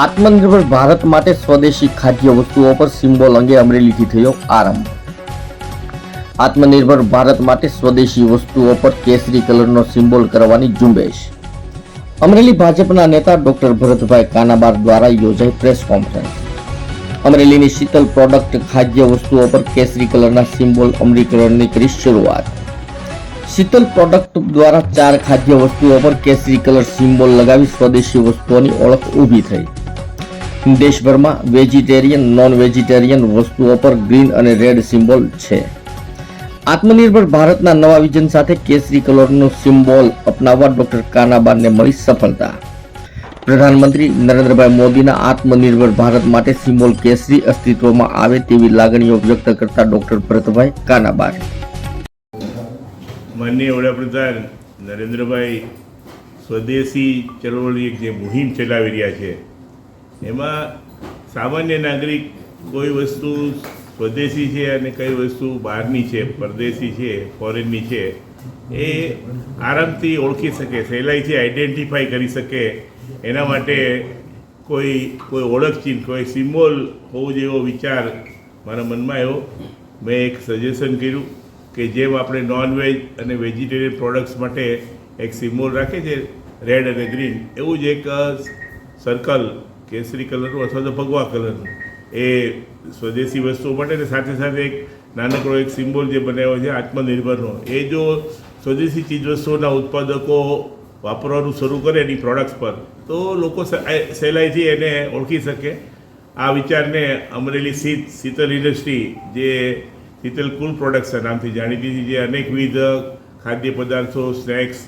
આત્મનિર્ભર ભારત માટે સ્વદેશી ખાદ્ય વસ્તુઓ પર સિમ્બોલ અંગે અમરેલીથી થયો આરંભ. આત્મનિર્ભર ભારત માટે સ્વદેશી વસ્તુઓ પર કેસરી કલરનો સિમ્બોલ કરવાની ઝુંબેશ. અમરેલી ભાજપના નેતા ડોક્ટર ભરતભાઈ કાનાબાર દ્વારા યોજાઈ પ્રેસ કોન્ફરન્સ. અમરેલીની શીતલ પ્રોડક્ટ ખાદ્ય વસ્તુઓ પર કેસરી કલરના સિમ્બોલ અમરીકરણની કરી શરૂઆત. શીતલ પ્રોડક્ટ દ્વારા ચાર ખાદ્ય વસ્તુઓ પર કેસરી કલર સિમ્બોલ લગાવી સ્વદેશી વસ્તુઓની ઓળખ ઊભી થઈ. દેશભરમાં વેજીટેરિયન નોન વેજીટેરિયન વસ્તુઓ પર ગ્રીન અને રેડ સિમ્બોલ છે. આત્મનિર્ભર ભારતના નવા વિઝન સાથે કેસરી કલરનો સિમ્બોલ અપનાવવા ડોક્ટર કાનાબારને મળી સફળતા. પ્રધાનમંત્રી નરેન્દ્રભાઈ મોદીના આત્મનિર્ભર ભારત માટે સિમ્બોલ કેસરી અસ્તિત્વમાં આવે તેવી લાગણીઓ વ્યક્ત કરતા ડોક્ટર ભરતભાઈ કાનાબાર માનનીય વડાપ્રધાન, નરેન્દ્રભાઈ સ્વદેશી ચળવળની એક જે મુહિમ ચલાવી રહ્યા છે એમાં સામાન્ય નાગરિક કોઈ વસ્તુ સ્વદેશી છે અને કઈ વસ્તુ બહારની છે, પરદેશી છે ફોરેનની છે, એ આરામથી ઓળખી શકે, સહેલાઈથી આઈડેન્ટિફાઈ કરી શકે. એના માટે કોઈ કોઈ ઓળખચીન કોઈ સિમ્બોલ હોવો જેવો વિચાર મારા મનમાં આવ્યો. મેં એક સજેશન કર્યું કે જેમ આપણે નોનવેજ અને વેજીટેરિયન પ્રોડક્ટ્સ માટે એક સિમ્બોલ રાખે છે રેડ અને ગ્રીન એવું જ એક સર્કલ કેસરી કલરનું અથવા તો ભગવા કલરનું. એ સ્વદેશી વસ્તુઓ માટે ને સાથે સાથે એક નાનકડો એક સિમ્બોલ જે બનાવ્યો છે, આત્મનિર્ભરનો. એ જો સ્વદેશી ચીજવસ્તુઓના ઉત્પાદકો વાપરવાનું શરૂ કરે એની પ્રોડક્ટ્સ પર, તો લોકો સહેલાઈથી એને ઓળખી શકે. આ વિચારને અમરેલી શીત શીતલ ઇન્ડસ્ટ્રી જે શીતલ કુલ પ્રોડક્ટ્સના નામથી જાણીતી છે, જે અનેકવિધ ખાદ્ય પદાર્થો, સ્નેક્સ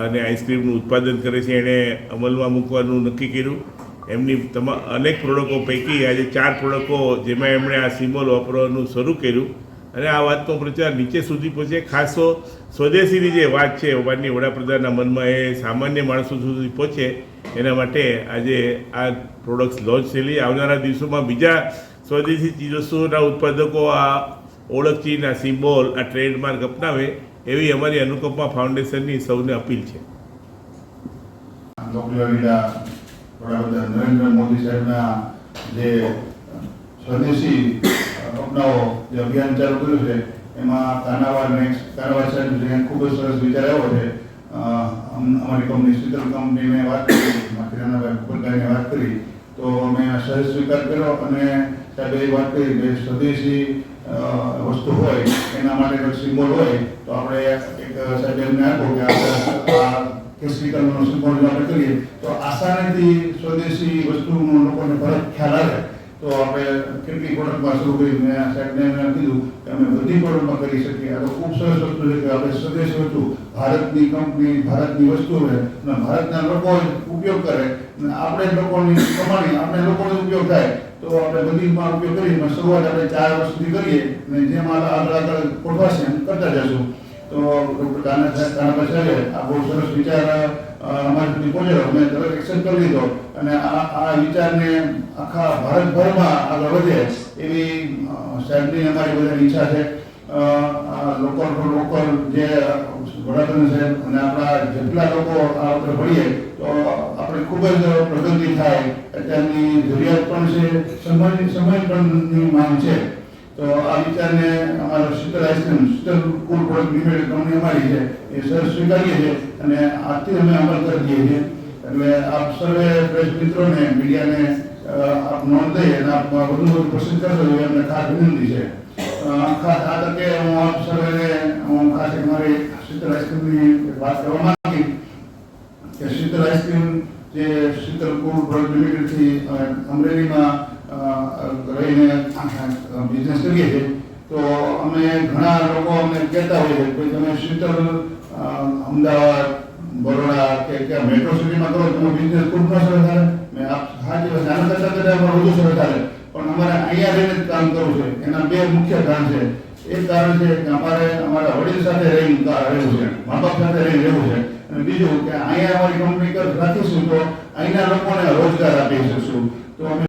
અને આઈસ્ક્રીમનું ઉત્પાદન કરે છે એણે અમલમાં મૂકવાનું નક્કી કર્યું. એમની તમા, અનેક પ્રોડક્ટો પૈકી આજે ચાર પ્રોડક્ટો જેમાં એમણે આ સિમ્બોલ વાપરવાનું શરૂ કર્યું. અને આ વાતનો પ્રચાર નીચે સુધી પહોંચે. ખાસો સ્વદેશીની જે વાત છે માનની વડાપ્રધાનના મનમાં એ સામાન્ય માણસો સુધી પહોંચે. એના માટે આજે આ પ્રોડક્ટ્સ લોન્ચ થયેલી. આવનારા દિવસોમાં બીજા સ્વદેશી ચીજવસ્તુઓના ઉત્પાદકો આ ઓળખ ચીન આ સિમ્બોલ, આ ટ્રેડમાર્ક અપનાવે એવી અમારી અનુકંપા ફાઉન્ડેશનની સૌને અપીલ છે. વડાપ્રધાન નરેન્દ્ર મોદી સાહેબના જે સ્વદેશી અપનાવો જે અભિયાન ચાલુ કર્યું છે, એમાં કાનાવાર મેક્સ કાનાવાર સાહેબ ખૂબ જ સરસ વિચાર આવ્યો છે અમારી કંપની શીતલ કંપનીને વાત કરી કિરણાભાઈ કુપરભાઈને વાત કરી, તો અમે સહજ સ્વીકાર કર્યો અને સાહેબે એ વાત કરી કે સ્વદેશી વસ્તુ હોય, એના માટે સિમ્બોલ હોય, તો આપણે એક, સાહેબ એમને આપ્યો કે આ કલરનો સિમ્બોલ આપણે કરીએ, તો આસાનીથી સ્વદેશી વસ્તુનો લોકોને ફરક ખ્યાલ આવે, તો આપણે કેટલી પ્રોડક્ટમાં શરૂ કરી મેં આ સાહેબને એમને કીધું કે અમે બધી પ્રોડક્ટમાં કરી શકીએ. આ ખૂબ સરસ વસ્તુ છે કે આપણે સ્વદેશી વસ્તુ, ભારતની કંપની, ભારતની વસ્તુ હોય, અને ભારતના લોકો ઉપયોગ કરે આપણે લોકોની કમાણી, આપણે લોકોનો ઉપયોગ થાય, તો આપણે બધીમાં ઉપયોગ કરીને શરૂઆત આપણે ચાર વર્ષથી કરીએ, અને જેમાં આગળ આગળ ગોઠવાશે એમ કરતા જશું. તો કાના સાહેબ કાનાભાઈ આ બહુ સરસ વિચાર અમારા સુધી પહોંચ્યો. અમે તરત એક્સેપ્ટ કરી લીધો. અને આ આ વિચારને આખા ભારતભરમાં આગળ વધે એવી સાહેબની અમારી બધાની ઈચ્છા છે. લોકલ લોકલ જે વડાપ્રધાન સાહેબ અને આપણા જેટલા લોકો આ આપણે ભણીએ તો આપણે ખૂબ જ પ્રગતિ થાય. અત્યારની જરૂરિયાત પણ છે, સમય સમય પણની માંગ છે. તો આ વિચારને અમારો Sheetal ice cream, Sheetal cool product limited company અમારી છે, એ સર સ્વીકારીએ છીએ અને આજથી અમે અમલ કરી દઈએ છીએ. એટલે આપ સર્વે પ્રેસ મિત્રોને, મીડિયાને આપ નોંધ લઈ અને આપ વધુ વધુ પસંદ કરશો એવી અમને ખાસ વિનંતી છે. ખાસ આ તકે હું આપ સર્વેને, હું ખાસ એક મારી શીતલ આઈસ્ક્રીમની વાત કરવા માંગી કે શીતલ આઈસ્ક્રીમ જે શીતલ કુલ પ્રોડક્ટ લિમિટેડથી અમરેલીમાં રહીને બિઝનેસ કરીએ છીએ. તો અમે ઘણા લોકો અમને કહેતા હોઈએ કે તમે શીતલ અ, અમદાવાદ બરોડા કે કે મેટ્રો સિટીમાં કરો તમે બિઝનેસ ખૂબ ન સરળ થાય મેં આપ હા વાત નાના કરતા કરતા પણ વધુ સરળ થાય પણ અમારે અહીંયા રહીને કામ કરવું છે. એના બે મુખ્ય કારણ છે. એક કારણ છે કે અમારે અમારા વડીલ સાથે રહીને રહેવું છે. મા બાપ સાથે રહીને રહેવું છે. અને બીજું કે અહીંયા અમારી કંપની રાખીશું તો અહીંના લોકોને રોજગાર આપી શકશું તો અમે